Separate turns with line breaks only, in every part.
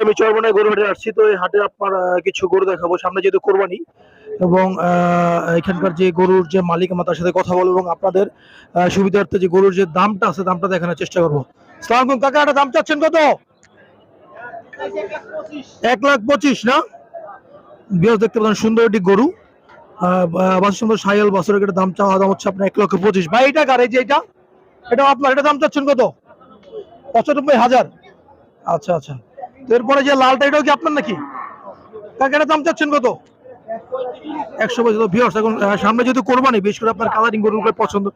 আমি চরমনায় গরু হাটে আসছি তো এই হাটে আপনার কিছু গরু দেখাবো। সামনে যেহেতু কোরবানি এবং এখানকার যে গরুর যে মালিক আমার তার সাথে কথা বলব এবং আপনাদের সুবিধার্থে যে গরুর যে দামটা আছে দামটা দেখানোর চেষ্টা করব। সালাম কাকা একটা দাম চাচ্ছেন কত? এক লাখ পঁচিশ না? বেশ দেখতে পাচ্ছেন সুন্দর একটি গরু। আহ, বা- সুন্দর সাইয়াল বাছুরের একটা দাম চাওয়া দাম হচ্ছে আপনার এক লক্ষ পঁচিশ। ভাই এটা কার? এই যে এটা? এটা আপনার এটা দাম চাচ্ছেন কত? পঁচানব্বই হাজার। আচ্ছা আচ্ছা। এরপরে যে লালটা এটাও কি আপনার নাকি? কাকে এটা দাম চাচ্ছেন কত? একশো বছর ভিওর্স এখন সামনে যেহেতু কোরবানি বিশেষ করে আপনার কালারিং গরুগুলো পছন্দ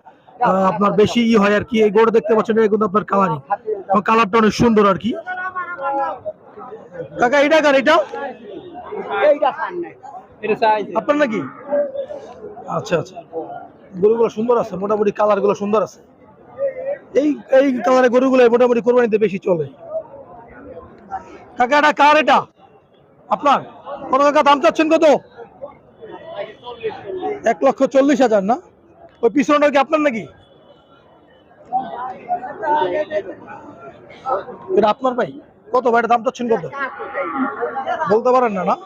আপনার বেশি ই হয় আর কি। এই গরু দেখতে পাচ্ছেন এটা কিন্তু আপনার কালারিং কালারটা অনেক সুন্দর আর কি। কাকা এটা কার এটা? আপনার নাকি? আচ্ছা আচ্ছা। গরুগুলো সুন্দর আছে মোটামুটি কালারগুলো সুন্দর আছে। এই এই কালারের গরুগুলো মোটামুটি কোরবানিতে বেশি চলে। কাকা, এটা কার এটা? আপনার? কত কাকা, দাম চাচ্ছেন কত? এক লক্ষ চল্লিশ হাজার, না? ওই পিছনটা কি আপনার নাকি? এটা আপনার ভাই? কত ভাই দাম চাচ্ছেন কত? বলতে পারেন না না?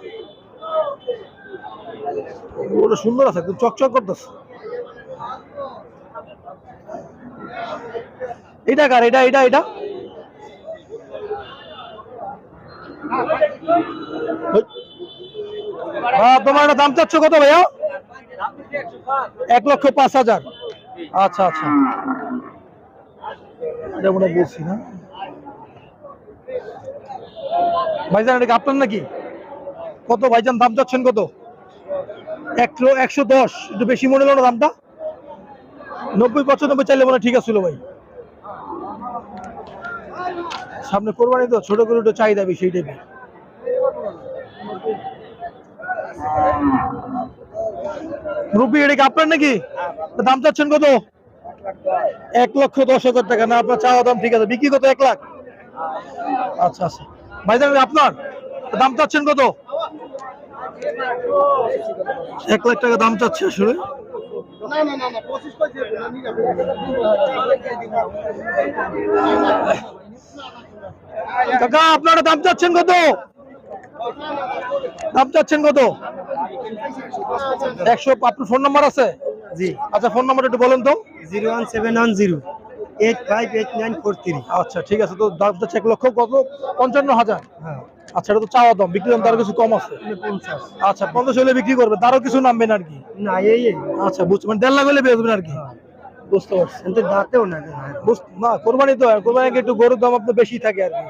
সুন্দর আছে চকচক করতেছে। এটা কার? এটা এটা এটা হ্যাঁ, তোমার এটা দাম চাচ্ছ কত ভাইয়া? এক লক্ষ পাঁচ হাজার। আচ্ছা আচ্ছা। এটা বলছি না? ভাইজান, এটা আপনার নাকি? কত ভাইজান, দাম চাচ্ছেন কত? একশো একশো দশ। একটু বেশি মনে হলো না দামটা? নব্বই পঁচানব্বই চাইলে মনে ঠিক আছে ভাই। সামনে কোরবানি তো ছোট করে একটু চাহিদা বেশি, এই টাইপের রুপি, এটা কি আপনার নাকি? দাম চাচ্ছেন কত? এক লক্ষ দশ হাজার টাকা। না, আপনার চাওয়া দাম ঠিক আছে। বিক্রি কত এক লাখ? আচ্ছা আচ্ছা। ভাইজান, এটা আপনার? দাম চাচ্ছেন কত? এক লাখ টাকা দাম চাচ্ছে আসলে। কাকা আপনারা দাম চাচ্ছেন কত? দাম চাচ্ছেন কত? একশো আপনার ফোন নাম্বার আছে?
জি।
আচ্ছা ফোন নাম্বার একটু বলেন তো।
Zero one seven one zero eight five eight nine four three.
আচ্ছা ঠিক আছে তো দাম চাচ্ছে এক লক্ষ কত? পঞ্চান্ন হাজার।
হ্যাঁ।
আচ্ছা এটা তো চাওয়া দাম বিক্রি দাম তারও কিছু কম আছে। আচ্ছা পঞ্চাশ হলে বিক্রি করবে তারও কিছু নামবেন আর কি।
না এই
আচ্ছা বুঝতে মানে দেড় লাখ হলে বেচবেন আর কি। বুঝতে পারছি।
কিন্তু দাঁতেও না
না কোরবানি তো কোরবানি একটু গরুর দাম আপনার বেশি থাকে আর কি।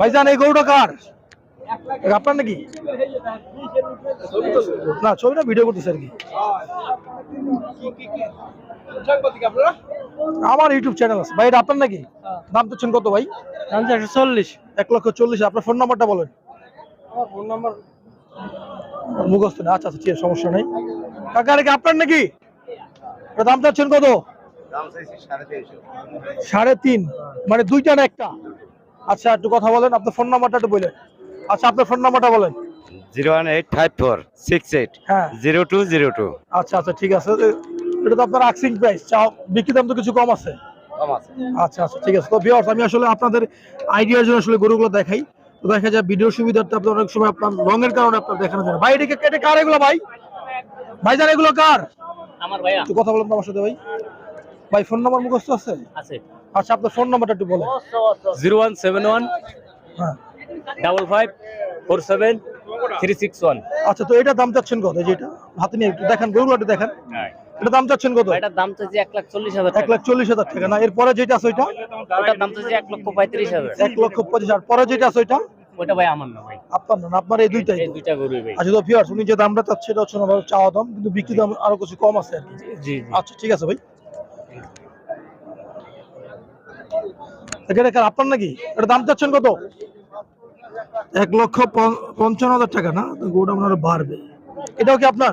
ভাইজান এই গরুটা কার? আপনার নাকি? না ছবিটা ভিডিও করতেছে আর কি। আমার ইউটিউব চ্যানেল আছে। ভাই এটা আপনার নাকি? দাম চাচ্ছেন কত ভাই?
দাম একশো চল্লিশ।
এক লক্ষ চল্লিশ আপনার ফোন নাম্বারটা বলেন।
ফোন নাম্বার
মুখস্থ না আচ্ছা আচ্ছা ঠিক সমস্যা নেই। কাকা এটা কি আপনার নাকি? এটা দাম চাচ্ছেন কত? সাড়ে তিন। মানে দুইটা না একটা? আচ্ছা একটু কথা বলেন আপনার ফোন নাম্বারটা একটু বলেন আচ্ছা আপনার ফোন নাম্বারটা বলেন।
Zero one eight five four six eight
হ্যাঁ।
Zero two zero two.
আচ্ছা আচ্ছা ঠিক আছে। এটা তো আপনার আক্সিং প্রাইস বিক্রি দাম তো কিছু কম আছে? আচ্ছা আচ্ছা ঠিক আছে। তো ভিউয়ার্স আমি আসলে আপনাদের আইডিয়ার জন্য আসলে গরুগুলো দেখাই। তো দেখা যায় ভিডিও সুবিধার্থে আপনার অনেক সময় আপনার রঙের কারণে আপনার দেখানো যায় ভাই কেটে কার এগুলো ভাই? ভাই জান এগুলো কার?
আমার ভাইয়া।
একটু কথা বলেন তো আমার সাথে ভাই। ভাই ফোন নাম্বার মুখস্থ আছে?
আছে।
আচ্ছা আপনার ফোন নাম্বারটা একটু বলেন।
জিরো ওয়ান সেভেন ওয়ান
হ্যাঁ।
Double five four seven three six one.
আচ্ছা তো এটা দাম চাচ্ছেন কত? এই যে এটা হাতে নিয়ে একটু দেখেন গরুগুলো দেখেন। এটা দাম চাচ্ছেন কত?
এটার দাম তো যে এক লাখ চল্লিশ হাজার
এক
টাকা
লাখ চল্লিশ হাজার টাকা। না এরপরে যেটা আছে ওইটা?
ওটার দাম তো যে এক লক্ষ পঁয়ত্রিশ হাজার।
এক লক্ষ পঁচিশ হাজার। পরে যেটা আছে ওইটা?
ওটা ভাই আমার না ভাই।
আপনার না আপনার এই দুইটাই
এই দুইটা গরুই ভাই।
আচ্ছা তো ভিউয়ার্স উনি যে দামটা চাচ্ছে এটা হচ্ছে ওনার চাওয়া দাম কিন্তু বিক্রি দাম আরও কিছু কম আছে আর কি।
জি
আচ্ছা ঠিক আছে ভাই। এটা আপনার নাকি? এটা দাম চাচ্ছেন কত? এক লক্ষ পঞ্চান্ন হাজার টাকা না? গোটা আপনার বাড়বে। এটাও কি আপনার?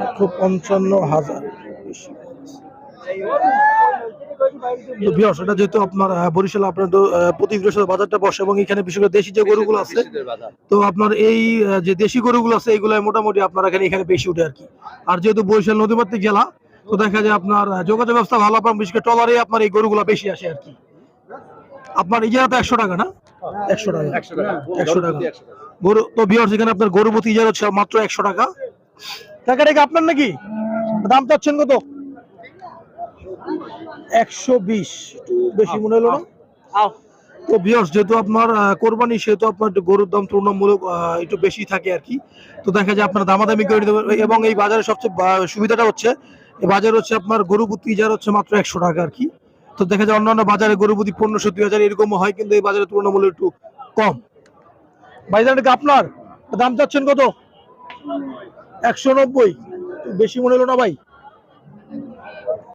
লক্ষ পঞ্চান্ন হাজার। যেহেতু আপনার বরিশাল আপনার প্রতি বাজারটা বসে এবং এখানে বিশেষ করে দেশি যে গরুগুলো আছে তো আপনার এই যে দেশি গরুগুলো আছে মোটামুটি আপনার এখানে এখানে বেশি উঠে আর কি। আর যেহেতু বরিশাল নদীমাতৃক জেলা তো দেখা যায় আপনার যোগাযোগ ব্যবস্থা ভালো আপনার বিশেষ করে টলারে আপনার এই গরুগুলো বেশি আসে আর কি। আপনার ইজারা তো একশো টাকা না? একশো টাকা। একশো টাকা। গরু তো বিয়ার এখানে আপনার গরুপতি ইজারা হচ্ছে মাত্র একশো টাকা। টাকাটা কি আপনার নাকি? দাম চাচ্ছেন কত? একশো বিশ। বেশি মনে হলো না? তো যেহেতু আপনার কোরবানি সেহেতু আপনার একটু গরুর দাম তুলনামূলক একটু বেশি থাকে আর কি। তো দেখা যায় আপনার দামাদামি করে নিতে এবং এই বাজারে সবচেয়ে সুবিধাটা হচ্ছে এই বাজার হচ্ছে আপনার গরু প্রতি ইজার হচ্ছে মাত্র একশো টাকা আর কি। তো দেখা যায় অন্যান্য বাজারে গরু প্রতি পনেরোশো দুই হাজার এরকম হয় কিন্তু এই বাজারে তুলনামূলক একটু কম। এটা আপনার? দাম চাচ্ছেন কত? একশো নব্বই। বেশি মনে হলো না ভাই?